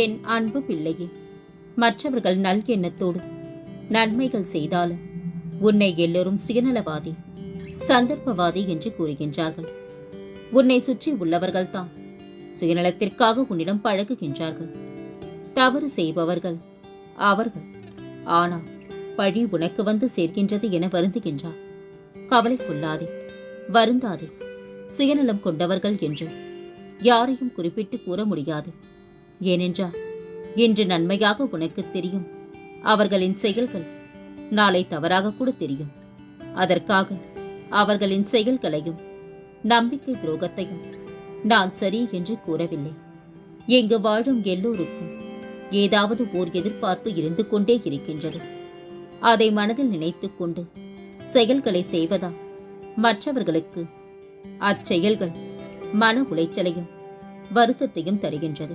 என் அன்பு பிள்ளையே மற்றவர்கள் நல் எண்ணத்தோடு நன்மைகள் செய்தாலும் உன்னை எல்லோரும் சுயநலவாதி சந்தர்ப்பவாதி என்று கூறுகின்றார்கள். உன்னை சுற்றி உள்ளவர்கள்தான் சுயநலத்திற்காக உன்னிடம் பழகுகின்றார்கள். தவறு செய்பவர்கள் அவர்கள். ஆனால் பழி உனக்கு வந்து சேர்க்கின்றது என வருந்துகின்றார். கவலை கொள்ளாதே வருந்தாதே சுயநலம் கொண்டவர்கள் என்று யாரையும் குறிப்பிட்டு கூற முடியாது. ஏனென்றால் இன்று நன்மையாக உனக்கு தெரியும். அவர்களின் செயல்கள் நாளை தவறாக கூட தெரியும். அதற்காக அவர்களின் செயல்களையும் நம்பிக்கை துரோகத்தையும் நான் சரி என்று கூறவில்லை. இங்கு வாழும் எல்லோருக்கும் ஏதாவது ஓர் எதிர்பார்ப்பு இருந்து கொண்டே இருக்கின்றது. அதை மனதில் நினைத்துக்கொண்டு செயல்களை செய்வதால் மற்றவர்களுக்கு அச்செயல்கள் மன உளைச்சலையும் வருத்தத்தையும் தருகின்றது.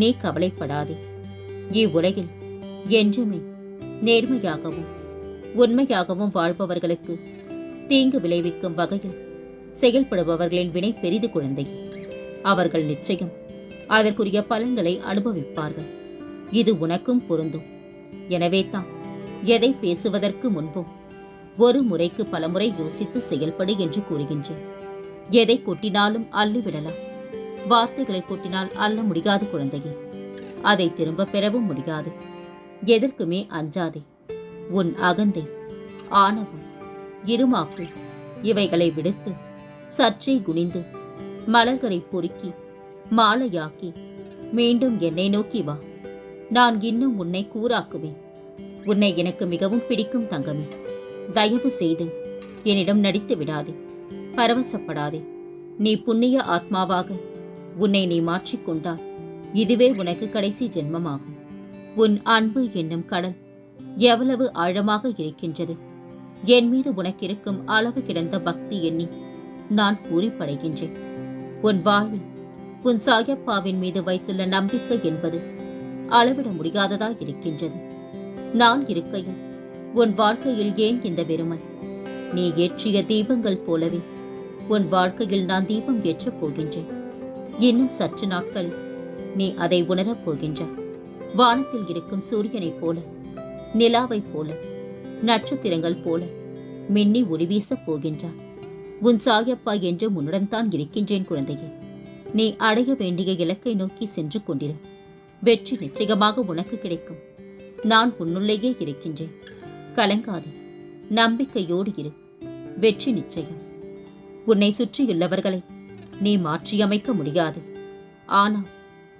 நீ கவலைப்படாதே. இவ்வுலகில் என்றுமே நேர்மையாகவும் உண்மையாகவும் வாழ்பவர்களுக்கு தீங்கு விளைவிக்கும் வகையில் செயல்படுபவர்களின் வினை பெரிது குழந்தை அவர்கள் நிச்சயம் அதற்குரிய பலன்களை அனுபவிப்பார்கள். இது உனக்கும் பொருந்தும். எனவே தான் எதை பேசுவதற்கு முன்பும் ஒரு முறைக்கு பலமுறை யோசித்து செயல்படு என்று கூறுகின்றேன். எதை கொட்டினாலும் அள்ளிவிடலாம். வார்த்தைகளை கூட்டினால் அல்ல முடியாது குழந்தையே. அதை திரும்ப பெறவும் முடியாது. எதற்குமே அஞ்சாதே. உன் அகந்தை ஆணவம் இருமாப்பு இவைகளை விடுத்து சற்றே குனிந்து மலர்களை பொறுக்கி மாலையாக்கி மீண்டும் என்னை நோக்கி வா. நான் இன்னும் உன்னை கூறாக்குவேன். உன்னை எனக்கு மிகவும் பிடிக்கும் தங்கமே. தயவு செய்து என்னிடம் நடித்து விடாதே. பரவசப்படாதே. நீ புண்ணிய ஆத்மாவாக உன்னை நீ மாற்றிக்கொண்டால் இதுவே உனக்கு கடைசி ஜென்மமாகும். உன் அன்பு என்னும் கடல் எவ்வளவு ஆழமாக இருக்கின்றது. என் மீது உனக்கிருக்கும் அளவு கிடந்த பக்தி எண்ணி நான் பூரிப்படைகின்றேன். உன் வாழ்வில் உன் சாயப்பாவின் மீது வைத்துள்ள நம்பிக்கை என்பது அளவிட முடியாததா இருக்கின்றது. நான் இருக்கையில் உன் வாழ்க்கையில் ஏன் இந்த வெறுமை? நீ ஏற்றிய தீபங்கள் போலவே உன் வாழ்க்கையில் நான் தீபம் ஏற்றப் போகின்றேன். இன்னும் சற்று நாட்கள் நீ அதை உணரப் போகின்றாய் வானத்தில் இருக்கும் சூரியனைப் போல நிலாவைப் போல நட்சத்திரங்கள் போல மின்னி ஒளி வீசப் உன் சாயப்பா என்று உன்னுடன் தான் இருக்கின்றேன் குழந்தையே. நீ அடைய வேண்டிய இலக்கை நோக்கி சென்று கொண்டிரு. வெற்றி நிச்சயமாக உனக்கு கிடைக்கும். நான் உன்னுள்ளேயே இருக்கின்றேன். கலங்காது நம்பிக்கையோடு இரு. வெற்றி நிச்சயம். உன்னை சுற்றியுள்ளவர்களை நீ மாற்றியமைக்க முடியாது. ஆனால்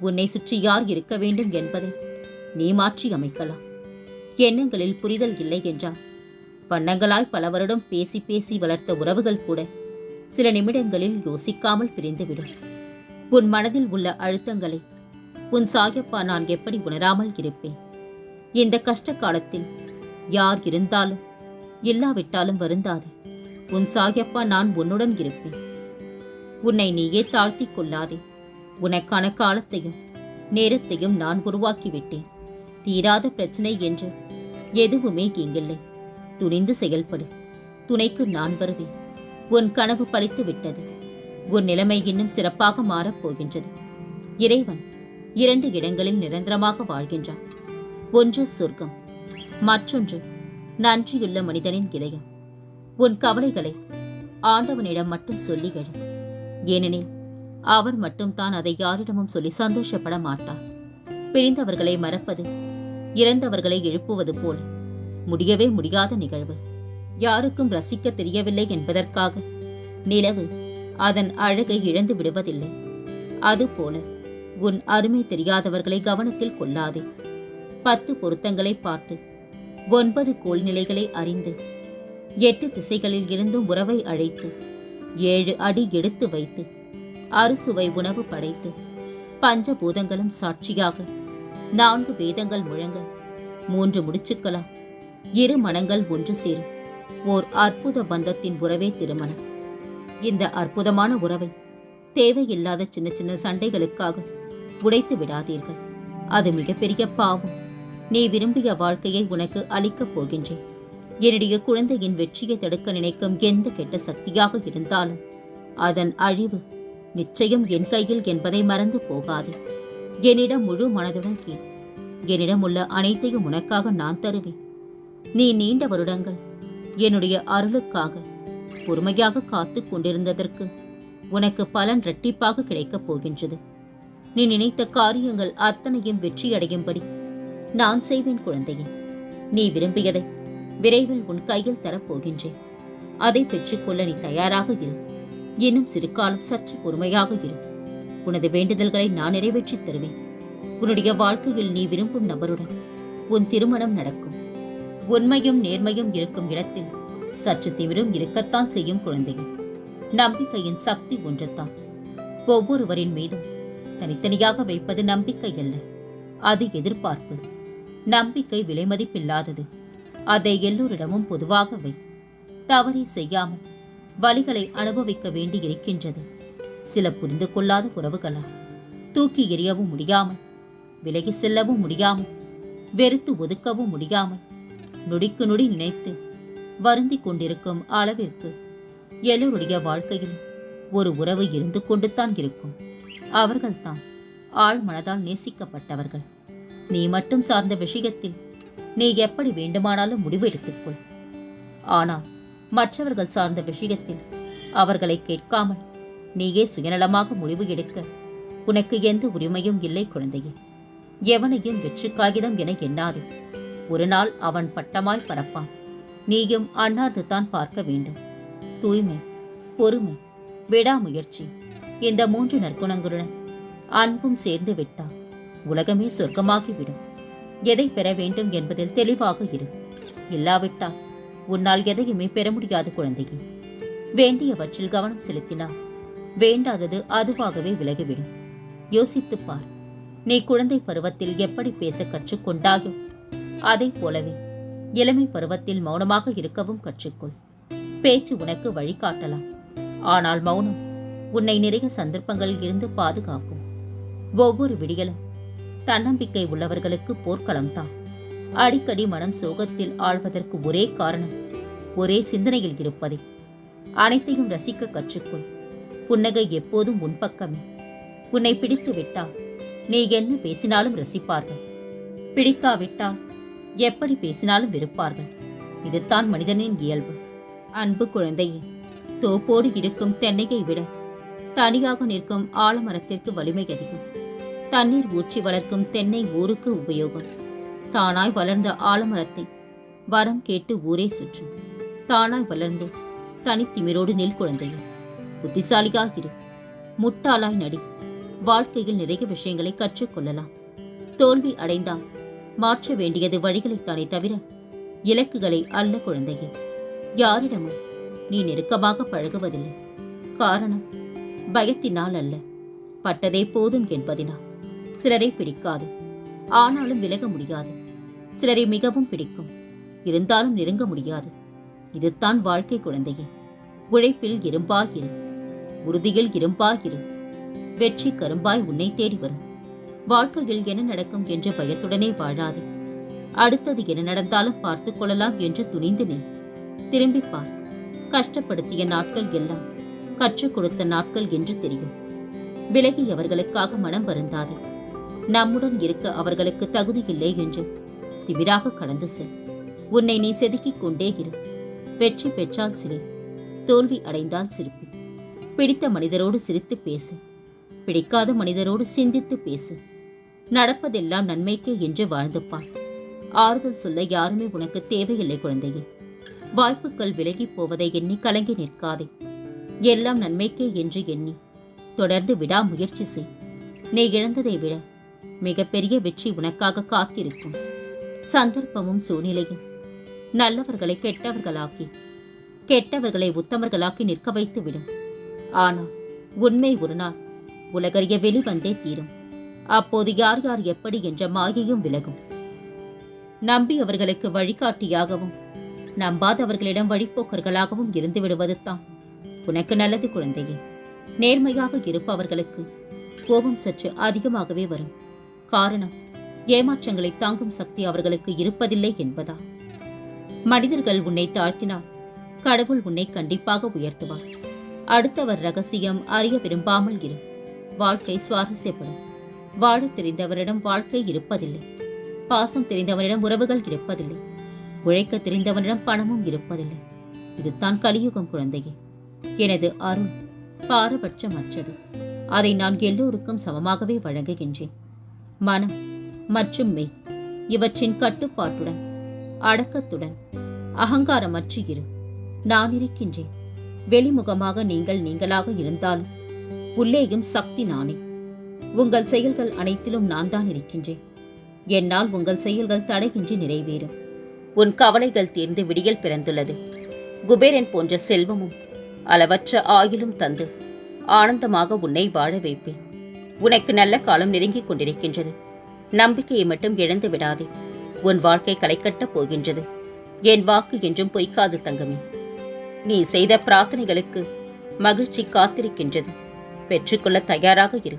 உன்னை சுற்றி யார் இருக்க வேண்டும் என்பதை நீ மாற்றி அமைக்கலாம் எண்ணங்களில் புரிதல் இல்லை என்றால் வண்ணங்களாய் பல வருடம் பேசி பேசி வளர்த்த உறவுகள் கூட சில நிமிடங்களில் யோசிக்காமல் பிரிந்துவிடும். உன் மனதில் உள்ள அழுத்தங்களை உன் சாயப்பா நான் எப்படி உணராமல் இருப்பேன்? இந்த கஷ்ட காலத்தில் யார் இருந்தாலும் இல்லாவிட்டாலும் வருந்தாது. உன் சாயப்பா நான் உன்னுடன் இருப்பேன். உன்னை நீயே தாழ்த்திக் கொள்ளாதே. உனக்கான காலத்தையும் நேரத்தையும் நான் உருவாக்கிவிட்டேன். தீராத பிரச்சனை என்று எதுவுமே இங்கில்லை துணிந்து செயல்படு. துணைக்கு நான் வருவேன். உன் கனவு பழித்து விட்டது உன் நிலைமை இன்னும் சிறப்பாக மாறப் போகின்றது. இறைவன் இரண்டு இடங்களில் நிரந்தரமாக வாழ்கின்றான். ஒன்று சொர்க்கம் மற்றொன்று நன்றியுள்ள மனிதனின் இதயம் உன் கவலைகளை ஆண்டவனிடம் மட்டும் சொல்லி எழு. ஏனெனில் அவர் மட்டும்தான் அதை யாரிடமும் சொல்லி சந்தோஷப்பட மாட்டார். பிரிந்தவர்களை மறப்பது இறந்தவர்களை எழுப்புவது போல முடியவே முடியாத நிகழ்வு. யாருக்கும் ரசிக்க தெரியவில்லை என்பதற்காக நிலவு அதன் அழகை இழந்து விடுவதில்லை. அதுபோல உன் அருமை தெரியாதவர்களை கவனத்தில் கொள்ளாதே. பத்து பொருத்தங்களை பார்த்து ஒன்பது கோல்நிலைகளை அறிந்து எட்டு திசைகளில் இருந்தும் உறவை அழைத்து ஏழு அடி எடுத்து வைத்து அறுசுவை உணவு படைத்து பஞ்சபூதங்களும் சாட்சியாக நான்கு வேதங்கள் முழங்க மூன்று முடிச்சுக்கலாம் இரு மனங்கள் ஒன்று சேரும் ஓர் அற்புத பந்தத்தின் உறவே திருமணம். இந்த அற்புதமான உறவை தேவையில்லாத சின்ன சின்ன சண்டைகளுக்காக உடைத்து விடாதீர்கள். அது மிகப்பெரிய பாவம். நீ விரும்பிய வாழ்க்கையை உனக்கு அளிக்கப் போகின்றேன். என்னுடைய குழந்தையின் வெற்றியை தடுக்க நினைக்கும் எந்த கெட்ட சக்தியாக இருந்தாலும் அதன் அழிவு நிச்சயம் என் கையில் என்பதை மறந்து போகாது. என்னிடம் முழு மனதுடன் கே என்னிடம் உள்ள அனைத்தையும் உனக்காக நான் தருவேன். நீ நீண்ட வருடங்கள் என்னுடைய அருளுக்காக பொறுமையாக காத்து கொண்டிருந்ததற்கு உனக்கு பலன் இரட்டிப்பாக கிடைக்கப் போகின்றது. நீ நினைத்த காரியங்கள் அத்தனையும் வெற்றியடையும்படி நான் செய்வேன் குழந்தையே. நீ விரும்பியதை விரைவில் உன் கையில் தரப்போகின்றேன். அதை பெற்றுக்கொள்ள நீ தயாராக இரு. இன்னும் சிறு காலம் சற்று பொறுமையாக இரு. உனது வேண்டுதல்களை நான் நிறைவேற்றித் தருவேன். உன்னுடைய வாழ்க்கையில் நீ விரும்பும் நபருடன் உன் திருமணம் நடக்கும். உண்மையும் நேர்மையும் இருக்கும் இடத்தில் சற்று திமிரும் இருக்கத்தான் செய்யும் குழந்தைகள் நம்பிக்கையின் சக்தி ஒன்றுதான். ஒவ்வொருவரின் மீதும் தனித்தனியாக வைப்பது நம்பிக்கை அல்ல. அது எதிர்பார்ப்பு. நம்பிக்கை விலைமதிப்பில்லாதது. அதை எல்லோரிடமும் பொதுவாக வை. தவறே செய்யாமல் வலிகளை அனுபவிக்க வேண்டி இருக்கின்றது சில புரிந்து கொள்ளாத உறவுகளா தூக்கி எறியவும் முடியாமல் விலகி செல்லவும் முடியாமல் வெறுத்து ஒதுக்கவும் முடியாமல் நொடிக்கு நொடி நினைத்து வருந்திக் கொண்டிருக்கும் அளவிற்கு எல்லோருடைய வாழ்க்கையில் ஒரு உறவு இருந்து கொண்டுதான் இருக்கும். அவர்கள்தான் ஆழ் மனதால் நேசிக்கப்பட்டவர்கள். நீ மட்டும் சார்ந்த விஷயத்தில் நீ எப்படி வேண்டுமானாலும் முடிவு எடுத்துக்கொள் ஆனால் மற்றவர்கள் சார்ந்த விஷயத்தில் அவர்களை கேட்காமல் நீயே சுயநலமாக முடிவு எடுக்க உனக்கு எந்த உரிமையும் இல்லை குழந்தையே. எவனையும் வெற்றி காகிதம் என எண்ணாதே. ஒரு நாள் அவன் பட்டமாய் பறப்பான். நீயும் அன்னார்ந்து தான் பார்க்க வேண்டும். தூய்மை பொறுமை விடாமுயற்சி இந்த மூன்று நற்குணங்களுடன் அன்பும் சேர்ந்து விட்டால் உலகமே சொர்க்கமாகிவிடும். எதை பெற வேண்டும் என்பதில் தெளிவாக இரு. இல்லாவிட்டால் உன்னால் எதையுமே பெற முடியாது குழந்தையே. வேண்டியவற்றில் கவனம் செலுத்தினால் வேண்டாதது அதுவாகவே விலகிவிடும். யோசித்துப் பார் நீ குழந்தை பருவத்தில் எப்படி பேச கற்றுக்கொண்டாயோ அதைப் போலவே இளமை பருவத்தில் மௌனமாக இருக்கவும் கற்றுக்கொள். பேச்சு உனக்கு வழிகாட்டலாம் ஆனால் மௌனம் உன்னை நிறைய சந்தர்ப்பங்களில் இருந்து பாதுகாக்கும். ஒவ்வொரு விடியலும் தன்னம்பிக்கை உள்ளவர்களுக்கு போர்க்களம்தான் அடிக்கடி மனம் சோகத்தில் ஆழ்வதற்கு ஒரே காரணம் ஒரே சிந்தனையில் இருப்பதே. அனைத்தையும் ரசிக்க கற்றுக்கொள். புன்னகை எப்போதும் உன் பக்கமே. உன்னை பிடித்து விட்டால் நீ என்ன பேசினாலும் ரசிப்பார்கள். பிடிக்காவிட்டால் எப்படி பேசினாலும் வெறுப்பார்கள். இதுதான் மனிதனின் இயல்பு. அன்பு குழந்தையே தோப்போடு இருக்கும் தென்னையை விட தனியாக நிற்கும் ஆலமரத்திற்கு வலிமை அதிகம். தண்ணீர் ஊற்றி வளர்க்கும் தென்னை ஊருக்கு உபயோகம். தானாய் வளர்ந்த ஆலமரத்தை வரம் கேட்டு ஊரே சுற்றும். தானாய் வளர்ந்து தனித்திமிரோடு நெல் குழந்தையும் புத்திசாலியாக இரு. முட்டாளாய் நடி. வாழ்க்கையில் நிறைய விஷயங்களை கற்றுக்கொள்ளலாம் தோல்வி அடைந்தால் மாற்ற வேண்டியது வழிகளைத்தானே தவிர இலக்குகளை அல்ல குழந்தையே. யாரிடமும் நீ நெருக்கமாக பழகுவதில்லை. காரணம் பயத்தினால் அல்ல. பட்டதே போதும் என்பதினால். சிலரை பிடிக்காது. ஆனாலும் விலக முடியாது. சிலரை மிகவும் பிடிக்கும். இருந்தாலும் நெருங்க முடியாது. இதுதான் வாழ்க்கை குழந்தையே. உழைப்பில் இரும்பாயிரு உறுதியில் இரும்பாயிரு வெற்றி கரும்பாய் உன்னை தேடி வரும். வாழ்க்கையில் என்ன நடக்கும் என்ற பயத்துடனே வாழாதே. அடுத்தது என்ன நடந்தாலும் பார்த்துக் கொள்ளலாம் என்று துணிந்து நில். திரும்பிப் பார். கஷ்டப்படுத்திய நாட்கள் எல்லாம் கற்றுக் கொடுத்த நாட்கள் என்று தெரியும். விலகியவர்களுக்காக மனம் வருந்தாதே. நம்முடன் இருக்க அவர்களுக்கு தகுதி இல்லை என்று திமிராக கடந்து செல். உன்னை நீ செதுக்கிக் கொண்டே இரு. வெற்றி பெற்றால் சிலை தோல்வி அடைந்தால் சிரிப்பு. பிடித்த மனிதரோடு சிரித்து பேசு. பிடிக்காத மனிதரோடு சிந்தித்து பேசு. நடப்பதெல்லாம் நன்மைக்கே என்று வாழ்ந்துப்பான் ஆறுதல் சொல்ல யாருமே உனக்கு தேவையில்லை குழந்தையே. வாய்ப்புகள் விலகிப் போவதை எண்ணி கலங்கி நிற்காதே. எல்லாம் நன்மைக்கே என்று எண்ணி. தொடர்ந்து விடாமுயற்சி செய். நீ இழந்ததை விட மிகப்பெரிய வெற்றி உனக்காக காத்திருக்கும். சந்தர்ப்பமும் சூழ்நிலையும். நல்லவர்களை கெட்டவர்களாக்கி கெட்டவர்களை உத்தமர்களாக்கி நிற்க வைத்து விடும் ஆனால் உண்மை ஒரு நாள் உலகறிய வெளிவந்தே தீரும். அப்போது யார் யார் எப்படி என்ற மாயையும் விலகும். நம்பியவர்களுக்கு வழிகாட்டியாகவும் நம்பாதவர்களிடம் வழிப்போக்கர்களாகவும் இருந்து விடுவது தான் உனக்கு நல்லது குழந்தையே. நேர்மையாக இருப்பவர்களுக்கு கோபம் சற்று அதிகமாகவே வரும். காரணம் ஏமாற்றங்களை தாங்கும் சக்தி அவர்களுக்கு இருப்பதில்லை என்பதா? மனிதர்கள் உன்னை தாழ்த்தினால் கடவுள் உன்னை கண்டிப்பாக உயர்த்துவார். அடுத்தவர் ரகசியம் அறிய விரும்பாமல் இரு. வாழ்க்கை சுவாரஸ்யப்படும். வாழத் தெரிந்தவரிடம் வாழ்க்கை இருப்பதில்லை. பாசம் தெரிந்தவனிடம் உறவுகள் இருப்பதில்லை. உழைக்க தெரிந்தவனிடம் பணமும் இருப்பதில்லை. இதுதான் கலியுகம் குழந்தையே. எனது அருள் பாரபட்சமற்றது. அதை நான் எல்லோருக்கும் சமமாகவே வழங்குகின்றேன். மனம் மற்றும் மெய் இவற்றின் கட்டுப்பாட்டுடன் அடக்கத்துடன் அகங்காரமற்று இரு. நான் இருக்கின்றேன். வெளிமுகமாக நீங்கள் நீங்களாக இருந்தாலும் உள்ளேயும் சக்தி நானே. உங்கள் செயல்கள் அனைத்திலும் நான் தான் இருக்கின்றேன். என்னால் உங்கள் செயல்கள் தடையின்றி நிறைவேறும். உன் கவலைகள் தீர்ந்து விடியல் பிறந்துள்ளது. குபேரன் போன்ற செல்வமும் அளவற்ற ஆயிலும் தந்து ஆனந்தமாக உன்னை வாழ வைப்பேன். உனக்கு நல்ல காலம் நெருங்கிக் கொண்டிருக்கின்றது. நம்பிக்கையை மட்டும் இழந்து விடாதே. உன் வாழ்க்கை களைக்கட்டப் போகின்றது. என் வாக்கு என்றும் பொய்க்காது தங்கமே. நீ செய்த பிரார்த்தனைகளுக்கு மகிழ்ச்சி காத்திருக்கின்றது. பெற்றுக்கொள்ள தயாராக இரு.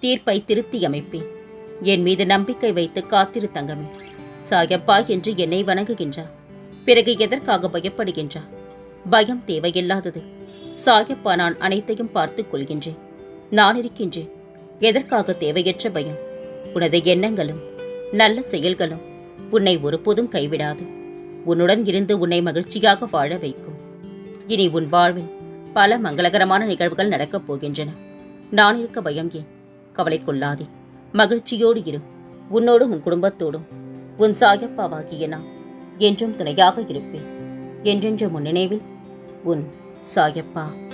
தீர்ப்பை திருத்தி அமைப்பேன். என் மீது நம்பிக்கை வைத்து காத்திரு தங்கமே. சாயப்பா என்று என்னை வணங்குகின்றா. பிறகு எதற்காக பயப்படுகின்றா? பயம் தேவையில்லாதது. சாயப்பா நான் அனைத்தையும் பார்த்துக் கொள்கின்றேன். நான் இருக்கின்றேன். எதற்காக தேவையற்ற பயம்? உனது எண்ணங்களும் நல்ல செயல்களும் உன்னை ஒருபோதும் கைவிடாது. உன்னுடன் இருந்து உன்னை மகிழ்ச்சியாக வாழ வைக்கும். இனி உன் வாழ்வில் பல மங்களகரமான நிகழ்வுகள் நடக்கப் போகின்றன. நான் இருக்க பயம் ஏன்? கவலை கொள்ளாதே. மகிழ்ச்சியோடு இரு. உன்னோடும் உன் குடும்பத்தோடும். உன் சாயப்பாவாகிய நான் என்றும் துணையாக இருப்பேன். என்றென்று முன் நினைவில் உன் சாயப்பா.